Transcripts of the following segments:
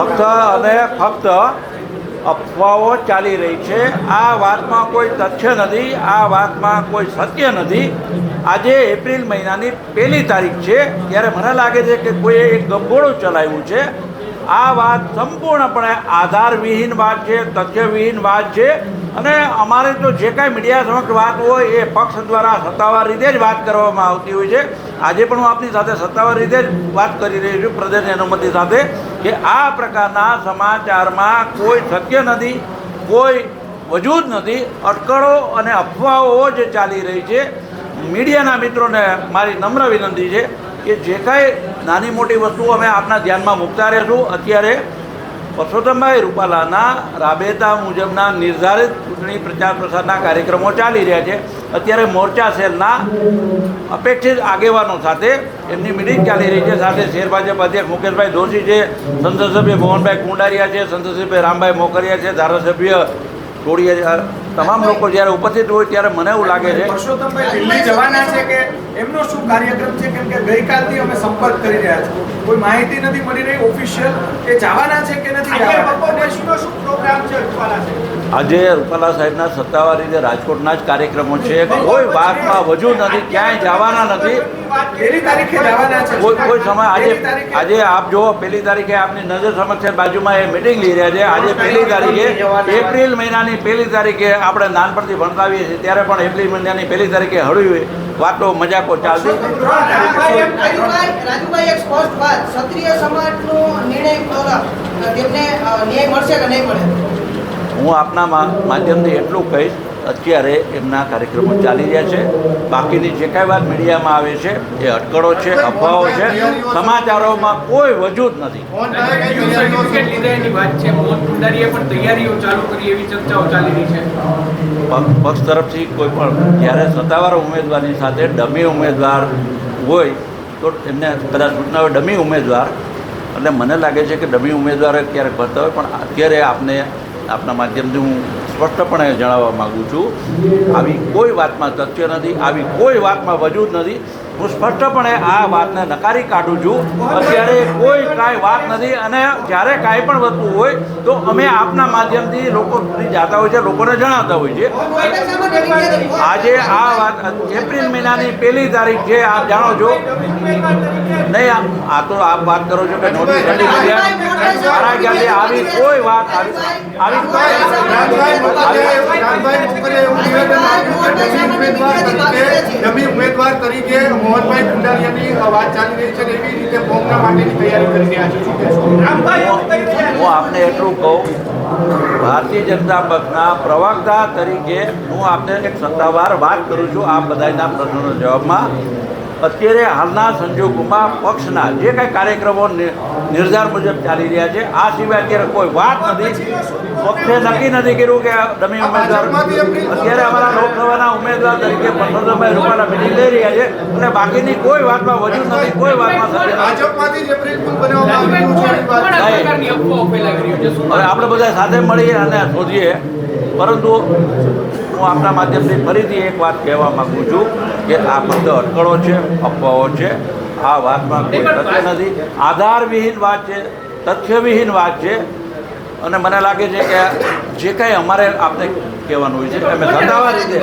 ફક્ત અને ફક્ત અફવાઓ ચાલી રહી છે. આ વાતમાં કોઈ તથ્ય નથી, આ વાતમાં કોઈ સત્ય નથી. આજે એપ્રિલ મહિનાની પહેલી તારીખ છે, ત્યારે મને લાગે છે કે કોઈએ એક ગંભોળું ચલાવ્યું છે. આ વાત સંપૂર્ણપણે આધારવિહીન વાત છે, તથ્યવિહીન વાત છે. અને અમારે તો જે કાંઈ મીડિયા સમક્ષ વાત હોય એ પક્ષ દ્વારા સત્તાવાર રીતે જ વાત કરવામાં આવતી હોય છે. આજે પણ હું આપની સાથે સત્તાવાર રીતે જ વાત કરી રહી છું. પ્રદેશની અનુમતિ સાથે કે આ પ્રકારના સમાચારમાં કોઈ સત્ય નથી, કોઈ વજૂદ નથી, અટકળો અને અફવાઓ જે ચાલી રહી છે. મીડિયાના મિત્રોને મારી નમ્ર વિનંતી છે કે જે કાંઈ નાની મોટી વસ્તુઓ અમે આપના ધ્યાનમાં મૂકતા રહેશું. અત્યારે પરસોત્તમભાઈ રૂપાલાના રાબેતા મુજબના નિર્ધારિત ચૂંટણી પ્રચાર પ્રસારના કાર્યક્રમો ચાલી રહ્યા છે. અત્યારે મોરચા સેલના અપેક્ષિત આગેવાનો સાથે એમની મિટિંગ ચાલી રહી છે. સાથે શેર ભાજપ અધ્યક્ષ મુકેશભાઈ દોશી છે, સંસદ સભ્ય મોહનભાઈ કુંડારિયા છે, સંસદ સભ્ય રામભાઈ મોકરિયા છે, ધારાસભ્ય ટોળિયા તમામ લોકો જ્યારે ઉપસ્થિત હોય ત્યારે મને એવું લાગે છે. દિલ્હી જવાના છે કે એમનો શું કાર્યક્રમ છે? કેમ કે ગઈકાલથી અમે સંપર્ક કરી રહ્યા છીએ. કોઈ માહિતી નથી મળી રહી ઓફિશિયલ કે જવાના છે કે નથી જવાના. શું પ્રોગ્રામ છે રૂપાલા છે આજે રૂપાલા સાહેબના સત્તાવાર રીતે રાજકોટના જ કાર્યક્રમો છે. કોઈ વાતમાં વજૂદ નથી ક્યાંય જવાના નથી. પહેલી તારીખે જવાના છે. કોઈ કોઈ સમય આજે આજે આપ જુઓ પહેલી તારીખે આપની નજર સમક્ષ બાજુમાં એ મિટિંગ લઈ રહ્યા છે. આજે પહેલી તારીખે એપ્રિલ મહિનાની પહેલી તારીખે આપણે નાનપણથી ભણતાવીએ છીએ ત્યારે પણ એપ્રિલ મહિનાની પહેલી તારીખે હળવી વાતો મજાકો ચાલતી રાજુભાઈ રાજુભાઈ એક સ્પષ્ટ વાત. ક્ષત્રિય સમાજનો નિર્ણય તેમને ન્યાય મળશે કે નહીં મળે? હું આપના માધ્યમથી એટલું કહીશ અત્યારે એમના કાર્યક્રમો ચાલી રહ્યા છે. બાકીની જે કાંઈ વાત મીડિયામાં આવે છે એ અટકળો છે અફવાઓ છે સમાચારોમાં કોઈ વજૂદ નથી. પક્ષ તરફથી કોઈ પણ જ્યારે સત્તાવાર ઉમેદવારની સાથે ડમી ઉમેદવાર હોય તો એમને કદાચ સૂચના હોય ડમી ઉમેદવાર. એટલે મને લાગે છે કે ડમી ઉમેદવાર ક્યારેક ભરતા હોય પણ અત્યારે આપને આપના માધ્યમથી હું સ્પષ્ટપણે જણાવવા માગું છું, આવી કોઈ વાતમાં તથ્ય નથી, આવી કોઈ વાતમાં વજૂદ નથી. હું સ્પષ્ટપણે આ વાતને નકારી કાઢું છું. અત્યારે કોઈ કાંઈ વાત નથી અને જ્યારે કાંઈ પણ વસ્તુ હોય તો અમે આપના માધ્યમથી લોકો સુધી જતા હોય છે, લોકોને જણાવતા હોય છે? આજે આ વાત એપ્રિલ મહિનાની પહેલી તારીખ છે, આપ જાણો છો. નહીં આ- આ તો આપ વાત કરો છો કે નોટિસ મારા ખ્યાલથી આવી કોઈ વાત આવી આવી છે ઉમેદવાર તરીકે મોહનભાઈ કુંડારિયાની વાત ચાલી રહી છે એવી રીતે ફોર્મના માટેની તૈયારી કરી રહ્યા છે. હું આપને એટલું કહું ભારતીય જનતા પક્ષના પ્રવક્તા તરીકે હું આપને એક સત્તાવાર વાત કરું છું આ બધાના પ્રશ્નોના જવાબમાં. અત્યારે હાલના સંજોગોમાં પક્ષના જે કાંઈ કાર્યક્રમો નિર્ધાર મુજબ ચાલી રહ્યા છે આ સિવાય અત્યારે કોઈ વાત નથી. પક્ષે નક્કી નથી કર્યું કે ડમી ઉમેદવાર અત્યારે અમારા લોકસભાના ઉમેદવાર તરીકે પરસોત્તમભાઈ રૂપાલા મિટિંગ લઈ રહ્યા છે અને બાકીની કોઈ વાતમાં વજૂદ નથી કોઈ વાતમાં હવે આપણે બધા સાથે મળીએ અને શોધીએ. પરંતુ હું આપના માધ્યમથી ફરીથી એક વાત કહેવા માગું છું કે આ ફક્ત અટકળો છે, અફવાઓ છે. આ વાતમાં કોઈ તથ્ય નથી. આધારવિહીન વાત છે, તથ્યવિહીન વાત છે. અને મને લાગે છે કે જે કાંઈ અમારે આપને કહેવાનું હોય છે કે અમે સત્તાવાર રીતે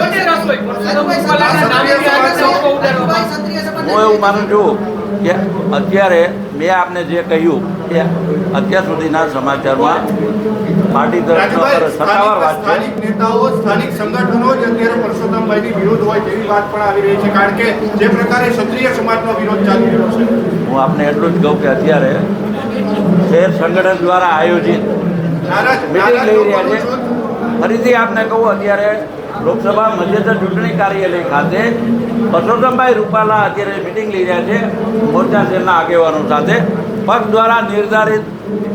હું એવું માનું છું કે અત્યારે મેં આપને જે કહ્યું એ અત્યાર સુધીના સમાચારમાં પાર્ટી તરફનો સત્તાવાર વાત સ્થાનિક નેતાઓ સ્થાનિક સંગઠનો જ અત્યારે પરસોત્તમભાઈની વિરોધ હોય તેવી વાત પણ આવી રહી છે કારણ કે જે પ્રકારે ક્ષત્રિય સમાજનો વિરોધ ચાલી રહ્યો છે. હું આપને એટલું જ કહું કે અત્યારે શહેર સંગઠન દ્વારા આયોજિત મિટિંગ લઈ રહ્યા છે. ફરીથી આપને કહું અત્યારે લોકસભા મધ્યસ્થ ચૂંટણી કાર્યાલય ખાતે પરસોત્તમભાઈ રૂપાલા અત્યારે મિટિંગ લઈ રહ્યા છે મોરચા શહેરના આગેવાનો સાથે. પક્ષ દ્વારા નિર્ધારિત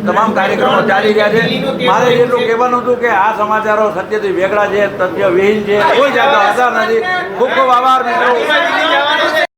તમામ કાર્યક્રમો ચાલી રહ્યા છે. મારે એટલું કહેવાનું હતું કે આ સમાચારો સત્યથી વેગળા છે, તથ્ય વિહીન છે, કોઈ જાતનો આધાર નથી. ખૂબ ખૂબ આભાર મિત્રો.